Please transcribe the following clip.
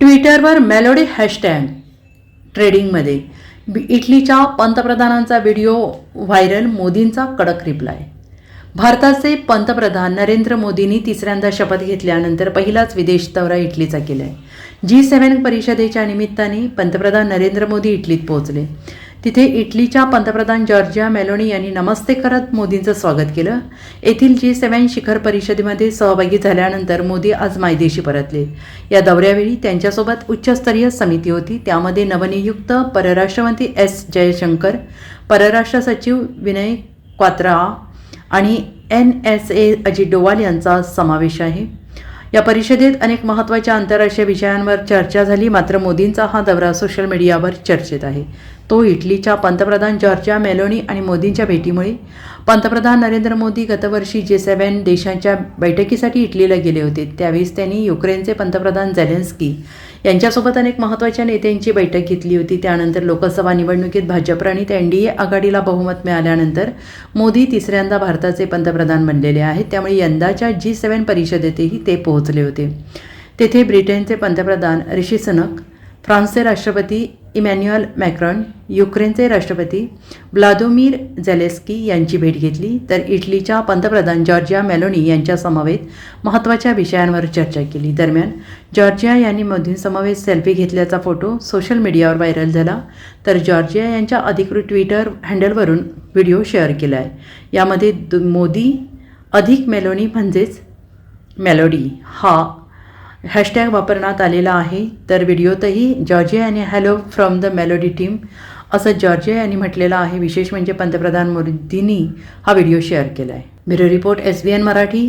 ट्विटरवर melody hashtag. ट्रेडिंगमध्ये. इटलीच्या पंतप्रधानांचा व्हिडिओ व्हायरल मोदींचा कडक रिप्लाय. भारताचे पंतप्रधान नरेंद्र मोदींनी तिसऱ्यांदा शपथ घेतल्यानंतर पहिलाच विदेश दौरा इटलीचा केला आहे जी सेव्हन परिषदेच्या निमित्ताने पंतप्रधान नरेंद्र मोदी इटलीत पोहोचले. तिथे इटलीच्या पंतप्रधान जॉर्जिया मेलोनी यांनी नमस्ते करत मोदींचं स्वागत केलं. येथील जी सेव्हन शिखर परिषदेमध्ये सहभागी झाल्यानंतर मोदी आज मायदेशी परतले. या दौऱ्यावेळी त्यांच्यासोबत उच्चस्तरीय समिती होती. त्यामध्ये नवनियुक्त परराष्ट्रमंत्री एस जयशंकर परराष्ट्र सचिव विनय क्वात्रा आणि N S A Ajit Doval यांचा समावेश आहे. या परिषदेत अनेक महत्त्वाच्या आंतरराष्ट्रीय विषयांवर चर्चा झाली. मात्र मोदींचा हा दौरा सोशल मीडियावर चर्चेत आहे. तो इटलीच्या पंतप्रधान जॉर्जिया मेलोनी आणि मोदींच्या भेटीमुळे पंतप्रधान नरेंद्र मोदी गतवर्षी जे सेव्हन देशांच्या बैठकीसाठी इटलीला गेले होते त्यावेळेस त्यांनी युक्रेनचे पंतप्रधान झेलेन्स्की यांच्यासोबत अनेक महत्त्वाच्या नेत्यांची बैठक घेतली होती. त्यानंतर लोकसभा निवडणुकीत भाजप प्रणित एन डी ए आघाडीला बहुमत मिळाल्यानंतर मोदी तिसऱ्यांदा भारताचे पंतप्रधान बनलेले आहेत. त्यामुळे यंदाच्या जी सेव्हन परिषदेतही ते पोहोचले होते. तेथे ब्रिटनचे पंतप्रधान ऋषी सनक फ्रान्सचे राष्ट्रपती इमॅन्युअल मॅक्रॉन युक्रेनचे राष्ट्रपती व्लादोमीर झेलेस्की यांची भेट घेतली तर इटलीच्या पंतप्रधान जॉर्जिया मेलोनी यांच्यासमवेत महत्त्वाच्या विषयांवर चर्चा केली. दरम्यान जॉर्जिया यांनी मोदींसमवेत सेल्फी घेतल्याचा फोटो सोशल मीडियावर व्हायरल झाला तर जॉर्जिया यांच्या अधिकृत ट्विटर हँडलवरून व्हिडिओ शेअर केला आहे यामध्ये दु- मोदी अधिक मेलोनी म्हणजेच मेलोडी. हा हॅशटॅग वापरण्यात आलेला आहे. तर व्हिडिओतही जॉर्जिया आणि hello from the Melody team असं जॉर्जिया यांनी म्हटलेलं आहे. विशेष म्हणजे पंतप्रधान मोदींनी हा व्हिडिओ शेअर केला आहे bureau report S B N Marathi.